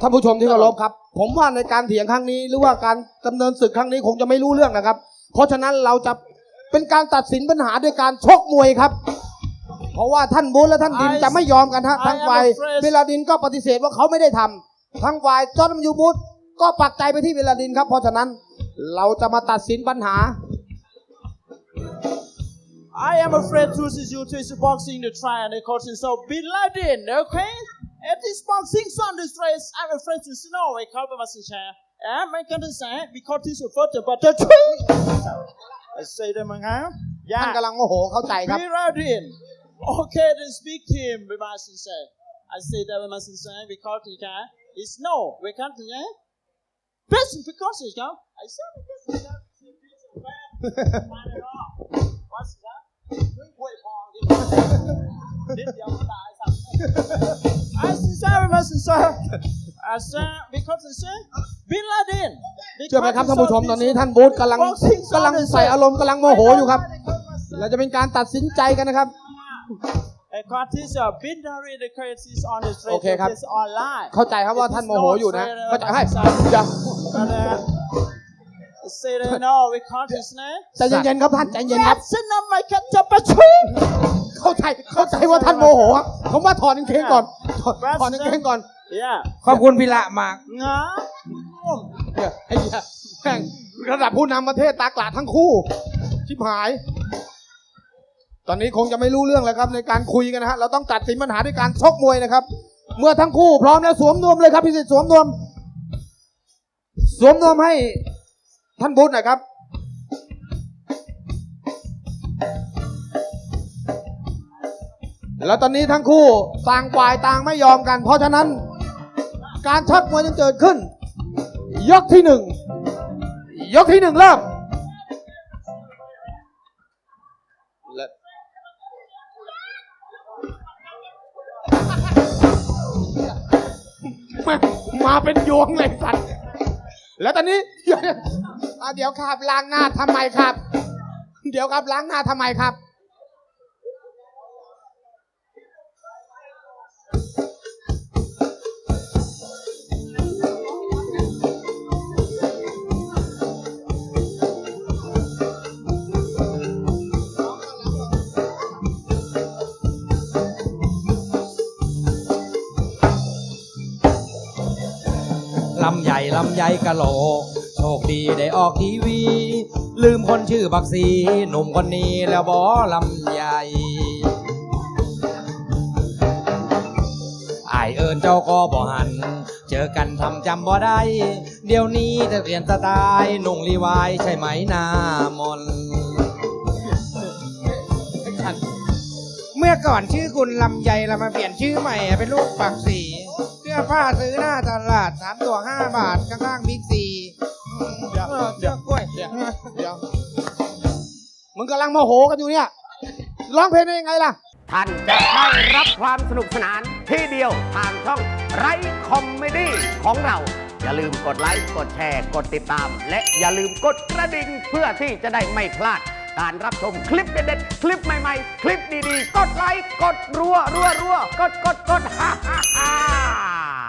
ท่านผู้ชมที่เคารพครับ ผมว่าในการเถียงครั้งนี้หรือว่าการดำเนินศึกครั้งนี้คงจะไม่รู้เรื่องนะครับ เพราะฉะนั้นเราจะเป็นการตัดสินปัญหาด้วยการชกมวยครับ เพราะว่าท่านบูธและท่านดิน I- จะไม่ยอมกันฮะ I ทั้งฝ่าย am afraid เวลาดินก็ปฏิเสธว่าเขาไม่ได้ทำทั้งฝ่ายจอร์นยูบูธก็ปักใจไปที่เวลาดินครับ เพราะฉะนั้นเราจะมาตัดสินปัญหา I am afraid to see you to is boxing the try and the coaching so Bin Laden, okay? At this boxing on the race, I'm afraid to see no way cover my chair. And my country say because this is first but the truth. I say them again. ท่าน Yeah. กำลังโมโหเข้าใจครับ Bin Laden. Okay, the speak team with my sincere. I say that with my sincere because you can. It's no, we can't yeah. Best because you can. I said because you can. What's that? กล้ sincere my sincere I said because you say Bin Laden เชื่อไหมครับท่านผู้ชมตอนนี้ท่านบูธกำลังกำลังใส่อารมณ์กำลังโมโหอยู่ครับเราจะเป็นการตัดสินใจกันนะครับไอ้คอร์ติสอะ Bin Laden the currencies on the street โอเคครับ is online เข้าใจครับว่าท่านโมโหอยู่นะเข้าใจให้อย่า Say that no we can't is นะใจเย็นๆครับท่านใจเย็นครับฉันน เข้าใจว่าท่านโมโหครับผมว่าถอนกางเกงก่อนถอนถอนกางเกงก่อน Yeah ขอบคุณพิละมากงาเนี่ยไอ้เหี้ยแม่งระดับผู้นำประเทศตากลาดทั้งคู่ ชิบหาย ตอนนี้คงจะไม่รู้เรื่องแล้วครับ ในการคุยกันนะฮะ เราต้องตัดสินปัญหาด้วยการชกมวยนะครับ เมื่อทั้งคู่พร้อมแล้วสวมนวมเลยครับพี่สิทธิ์สวมนวม สวมนวมให้ท่านบุตรหน่อยครับ แล้วตอนนี้ทั้งคู่ต่างฝ่ายต่างไม่ยอมกัน เพราะฉะนั้น การชักมวยจะเกิดขึ้น ยกที่หนึ่งยกที่หนึ่งเริ่มและมามาเป็นยวงเลยสัตว์ แล้วตอนนี้เดี๋ยวอะเดี๋ยวครับล้างหน้าทำไมครับ เดี๋ยวครับล้างหน้าทำไมครับำใหญ่ลำใหญ่กะโหลก โชคดีได้ออกทีวี ลืมคนชื่อบักซีหนุ่มคนนี้แล้วบอลำใหญ่ไอเอิญเจ้าก็บ่หัน เจอกันทำจำบ่ได้ เดี๋ยวนี้จะเปลี่ยนสไตล์หนุ่งรีวายใช่ไหมหน้ามนเมื่อก่อนชื่อคุณลำไยเรามาเปลี่ยนชื่อใหม่เป็นลูกปักสี ผ้าซื้อหน้าตลาดสามตัวห้าบาทข้างๆบิ๊กซีเดี๋ยวเออเสื้อกล้วยเดี๋ยวเดี๋ยวมึงกำลังโมโหกันอยู่เนี่ยร้องเพลงได้ยังไงล่ะ ท่านจะได้รับความสนุกสนานที่เดียวทางช่องไรคอมเมดี้ของเรา อย่าลืมกดไลค์ กดแชร์ กดติดตาม และอย่าลืมกดกระดิ่งเพื่อที่จะได้ไม่พลาด การรับชมคลิปเด็ดๆ คลิปใหม่ๆ คลิปดีๆ กดไลค์ กดรัวรัวรัวกดกดกดฮ่าฮ่าฮ่า